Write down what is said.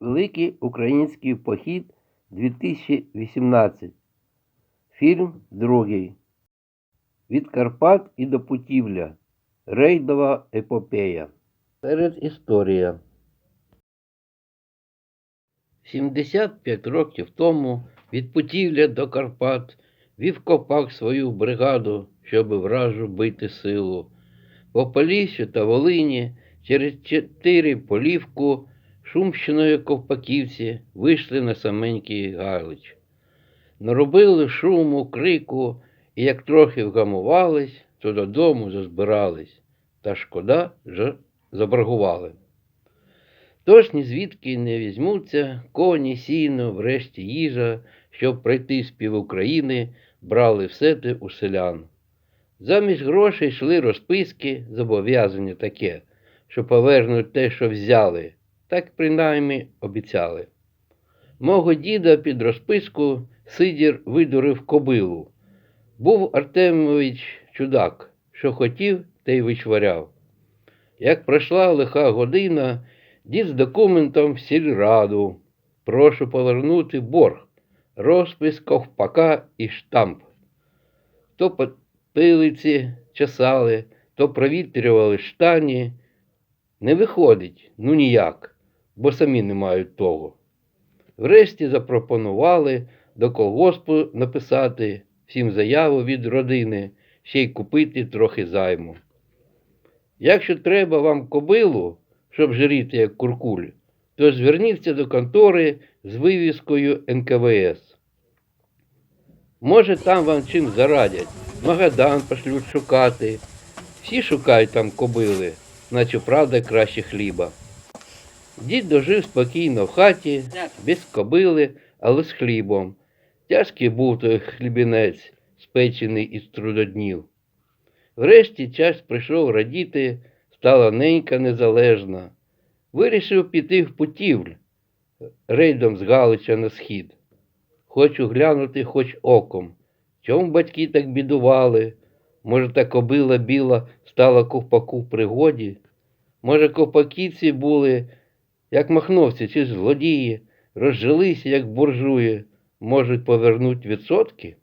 Великий український похід 2018. Фільм другий. Від Карпат і до Путівля. Рейдова епопея. Перед історія. 75 років тому від Путівля до Карпат вів Копак свою бригаду, щоб вражу бити силу. По Поліссю та Волині через чотири полівку Шумщиною ковпаківці вийшли на саменький Галич. Наробили шуму, крику, і як трохи вгамувались, то додому зазбирались, та шкода ж заборгували. Тож ні звідки не візьмуться коні, сіно, врешті їжа, щоб пройти спів України, брали все те у селян. Замість грошей йшли розписки, зобов'язання таке, що повернуть те, що взяли, так принаймні обіцяли. Мого діда під розписку Сидір видурив кобилу. Був Артемович чудак, що хотів, те й вичваряв. Як пройшла лиха година, дід з документом в сільраду. Прошу повернути борг, розпис ковпака і штамп. То потилиці чесали, то провітрювали штані. Не виходить, ну ніяк, бо самі не мають того. Врешті запропонували до колгоспу написати всім заяву від родини, ще й купити трохи займу. Якщо треба вам кобилу, щоб жиріти як куркуль, то зверніться до контори з вивіскою НКВС. Може, там вам чим зарадять, Магадан пошлють шукати. Всі шукають там кобили, наче правда краще хліба. Дід дожив спокійно в хаті, без кобили, але з хлібом. Тяжкий був той хлібінець, спечений із трудоднів. Врешті час прийшов радіти, стала ненька незалежна. Вирішив піти в путівль, рейдом з Галича на схід. Хочу глянути хоч оком. Чому батьки так бідували? Може, та кобила біла стала ковпаку в пригоді? Може, ковпаківці були, як махновці чи злодії, розжилися, як буржуї, можуть повернуть відсотки?